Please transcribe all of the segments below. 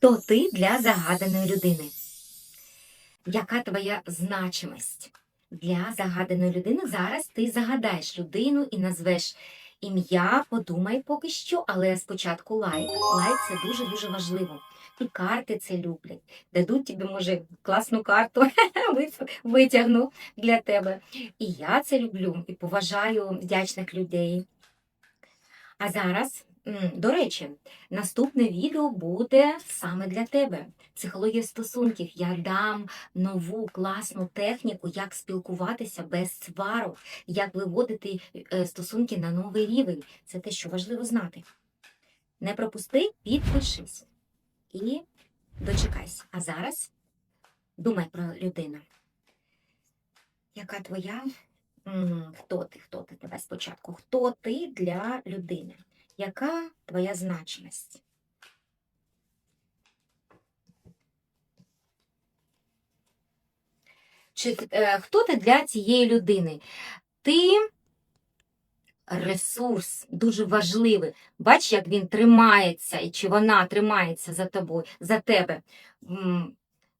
Хто ти для загаданої людини? Яка твоя значимість для загаданої людини? Зараз ти загадаєш людину і назвеш ім'я, подумай поки що, але спочатку лайк. Лайк це дуже-дуже важливо. І карти це люблять. Дадуть тобі, може, класну карту витягну для тебе. І я це люблю і поважаю вдячних людей. А зараз, до речі, наступне відео буде саме для тебе. Психологія стосунків. Я дам нову класну техніку, як спілкуватися без сварок, як виводити е, стосунки на новий рівень. Це те, що важливо знати. Не пропусти, підпишись і дочекайся. А зараз думай про людину. Яка твоя? Хто ти? Хто ти? Давай спочатку. Хто ти для людини? Яка твоя значимість? Чи е, хто ти для цієї людини? Ти ресурс дуже важливий. Бач, як він тримається, і чи вона тримається за тобою, за тебе.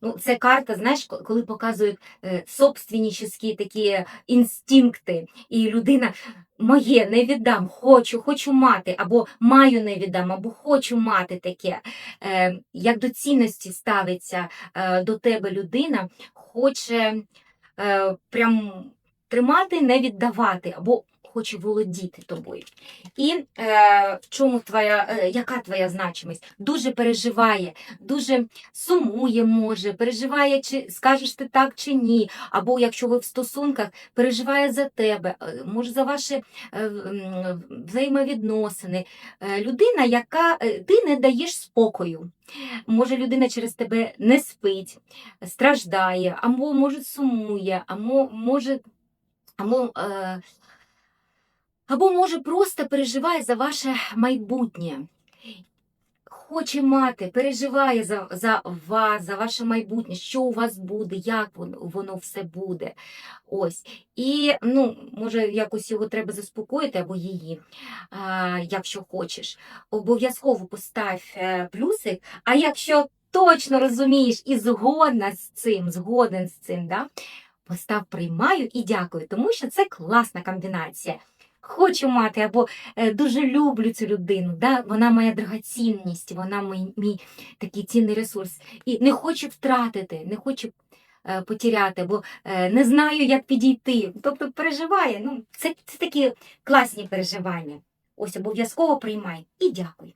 Ну, це карта, знаєш, коли показують е, собственническі такі інстинкти, і людина моє не віддам, хочу, хочу мати, або маю не віддам, або хочу мати таке. Е, як до цінності ставиться е, до тебе людина, хоче е, прям тримати, не віддавати, або хоче володіти тобою. І е, в чому твоя, е, яка твоя значимість? Дуже переживає, дуже сумує, може, переживає, чи скажеш ти так чи ні. Або якщо ви в стосунках, переживає за тебе, е, може за ваші е, м, взаємовідносини. Е, Людина, яка е, ти не даєш спокою. Може, людина через тебе не спить, страждає, або може сумує, або може. Е, або може просто переживає за ваше майбутнє. Хоче мати, переживає за, за вас, за ваше майбутнє, що у вас буде, як воно, воно все буде. Ось. І ну, може, якось його треба заспокоїти або її, а, якщо хочеш. Обов'язково постав е, плюсик, а якщо точно розумієш і згодна з цим, згоден з цим, да, постав приймаю і дякую, тому що це класна комбінація. Хочу мати або е, дуже люблю цю людину, да? вона моя драгоцінність, вона мій, мій такий цінний ресурс. І не хочу втратити, не хочу е, потеряти, бо е, не знаю, як підійти. Тобто переживає. Ну, це, це такі класні переживання. Ось обов'язково приймай і дякую.